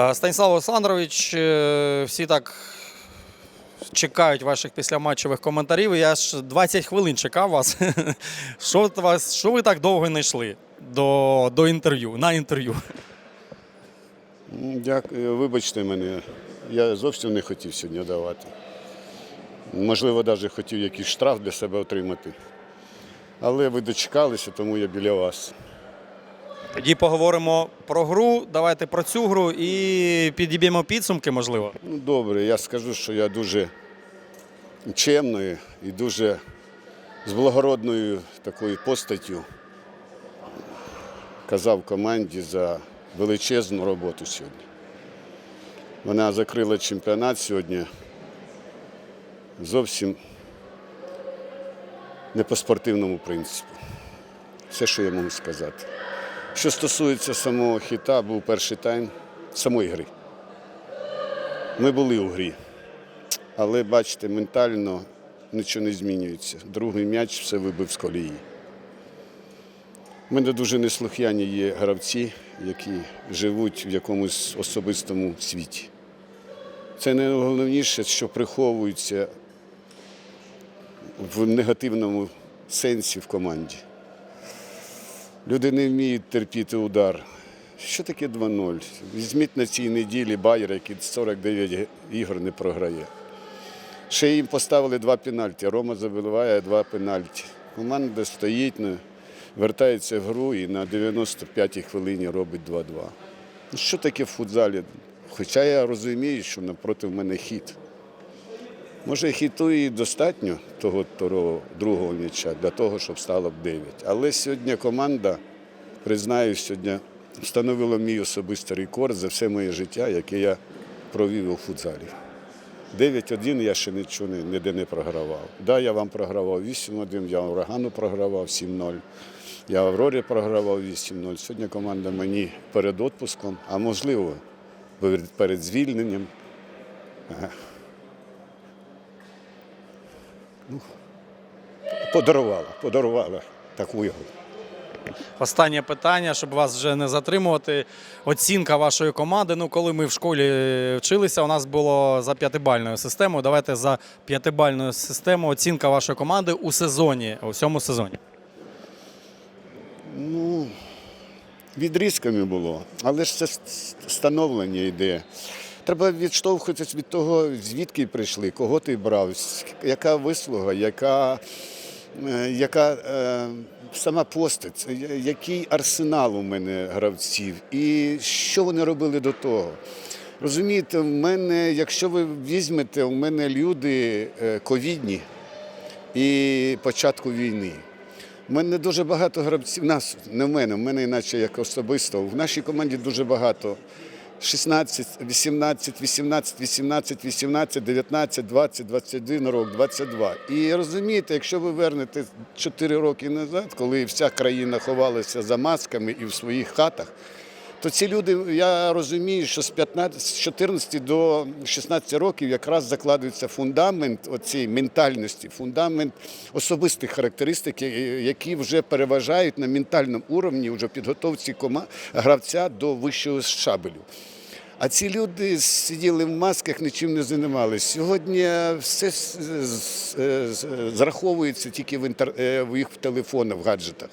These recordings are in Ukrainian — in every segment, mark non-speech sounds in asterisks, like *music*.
Е, Станіслав Олександрович, е, всі так чекають ваших післяматчевих коментарів. Я ж 20 хвилин чекав вас. *laughs* Що, вас, що ви так довго не йшли до, до інтерв'ю, на інтерв'ю? Дякую, вибачте мене. Я зовсім не хотів сьогодні давати. Можливо, навіть хотів якийсь штраф для себе отримати. Але ви дочекалися, тому я біля вас. Тоді поговоримо про гру. Давайте про цю гру і підіб'ємо підсумки, можливо. Ну, добре, я скажу, що я дуже чемною і дуже з благородною такою постаттю казав команді за величезну роботу сьогодні. Вона закрила чемпіонат сьогодні зовсім не по спортивному принципу. Все, що я можу сказати. Що стосується самого хіта, був перший тайм самої гри. Ми були у грі. Але бачите, ментально нічого не змінюється. Другий м'яч все вибив з колії. У мене дуже неслухняні є гравці, які живуть в якомусь особистому світі. Це найголовніше, що приховується в негативному сенсі в команді. Люди не вміють терпіти удар. Що таке 2-0? Візьміть на цій неділі Байер, який 49 ігор не програє. Ще їм поставили два пенальті. Рома забиває два пенальті. Команда стоїть, вертається в гру і на 95-й хвилині робить 2-2. Ну, Що таке в футзалі? Хоча я розумію, що напроти мене хід. Може, хіту і достатньо того второго, другого м'яча для того, щоб стало б 9. Але сьогодні команда, признаю, сьогодні встановила мій особистий рекорд за все моє життя, яке я провів у футзалі. 9-1 я ще нічого ніде не програвав. Да, я вам програвав 8-1, я урагану програвав 7-0. Я Аврорі програвав 8-0. Сьогодні команда мені перед відпуском, а можливо, перед звільненням. Ну, Подарувала, подарувала таку його. Останнє питання, щоб вас вже не затримувати. Оцінка вашої команди. Ну, коли ми в школі вчилися, у нас було за п'ятибальною системою. Давайте за п'ятибальною системою оцінка вашої команди у сезоні, у всьому сезоні. Ну, відрізками було, але ж це становлення йде. Треба відштовхуватись від того, звідки прийшли, кого ти брав, яка вислуга, яка, е, яка е, сама постать, який арсенал у мене гравців і що вони робили до того. Розумієте, в мене, якщо ви візьмете, у мене люди е, ковідні і початку війни. У мене дуже багато гравців. Нас не в мене, в мене іначе як особисто. В нашій команді дуже багато. 16, 18, 18, 18, 18, 19, 20, 21 рок, 22. І розумієте, якщо ви вернете 4 роки назад, коли вся країна ховалася за масками і в своїх хатах, то ці люди, я розумію, що з 15, з 14 до 16 років якраз закладується фундамент оцієї ментальності, фундамент особистих характеристик, які вже переважають на ментальному уровні вже підготовці кома гравця до вищого шабелю. А ці люди сиділи в масках, нічим не займалися. Сьогодні все зраховується тільки в, інтер... е, в їх телефонах, в гаджетах.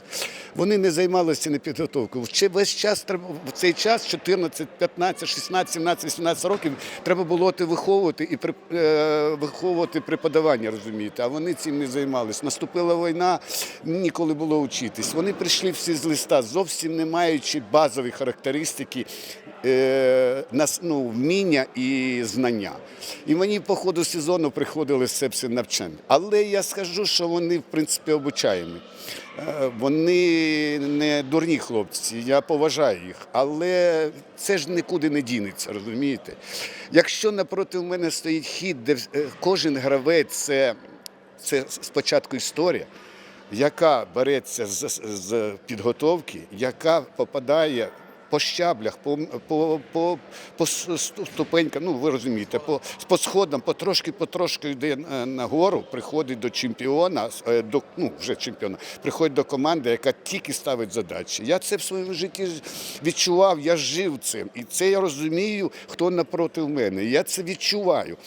Вони не займалися не підготовкою. Весь час в цей час, 14, 15, 16, 17, 18 років, треба було виховувати і при... е, виховувати преподавання, розумієте. А вони цим не займалися. Наступила війна, ніколи було вчитись. Вони прийшли всі з листа, зовсім не маючи базові характеристики ну, вміння і знання. І мені по ходу сезону приходили сепси навчання. Але я скажу, що вони, в принципі, обучаємі. Е, Вони не дурні хлопці, я поважаю їх, але це ж нікуди не дінеться, розумієте? Якщо напроти мене стоїть хід, де е, кожен гравець це, це спочатку історія, яка береться з, з підготовки, яка попадає по щаблях, по, по, по, по ступенькам, ну ви розумієте, по, по сходам, потрошки, потрошки йде е, нагору, приходить до чемпіона, е, до, ну вже чемпіона, приходить до команди, яка тільки ставить задачі. Я це в своєму житті відчував, я жив цим. І це я розумію, хто напроти мене. Я це відчуваю.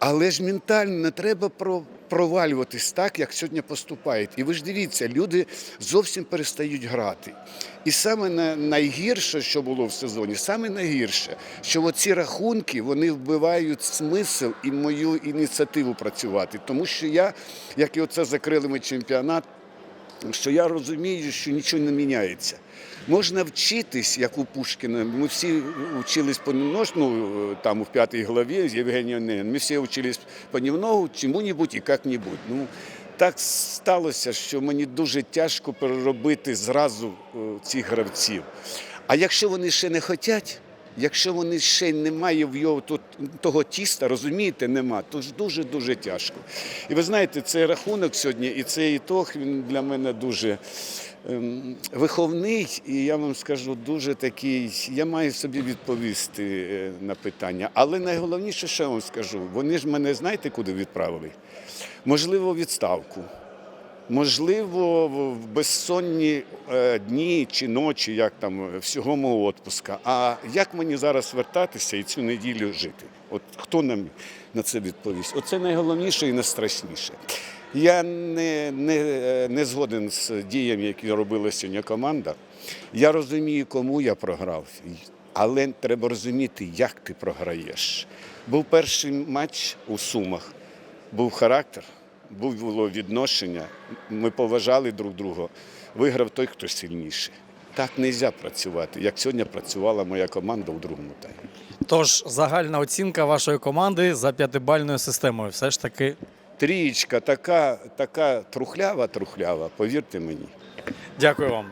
Але ж ментально не треба про, провалюватись так, як сьогодні поступають. І ви ж дивіться, люди зовсім перестають грати. І саме найгірше, що було в сезоні, саме найгірше, що оці рахунки вони вбивають смисл і мою ініціативу працювати. Тому що я, як і оце закрили ми чемпіонат, що я розумію, що нічого не міняється. Можна вчитись, як у Пушкіна. Ми всі вчились понемножку, ну, там у п'ятій главі з Євгенією Онегін, ми всі вчились понемногу, чому-небудь і як-небудь. Ну, так сталося, що мені дуже тяжко переробити зразу е, цих гравців. А якщо вони ще не хочуть, якщо вони ще немає в його тут того тіста, розумієте, нема, то ж дуже-дуже тяжко. І ви знаєте, цей рахунок сьогодні і цей ітог він для мене дуже ем, виховний, і я вам скажу, дуже такий. Я маю собі відповісти е, на питання. Але найголовніше, що я вам скажу, вони ж мене знаєте, куди відправили? Можливо, відставку. Можливо, в безсонні е, дні чи ночі, як там е, всього мого відпуска. А як мені зараз вертатися і цю неділю жити? От хто нам на це відповість? Оце найголовніше і найстрашніше. Я не, не, е, не згоден з діями, які робила сьогодні команда. Я розумію, кому я програв. Але треба розуміти, як ти програєш. Був перший матч у Сумах, був характер, було відношення, ми поважали друг друга. Виграв той, хто сильніший. Так не можна працювати, як сьогодні працювала моя команда у другому таймі. Тож загальна оцінка вашої команди за п'ятибальною системою. Все ж таки. Трієчка така, така трухлява, трухлява, повірте мені. Дякую вам.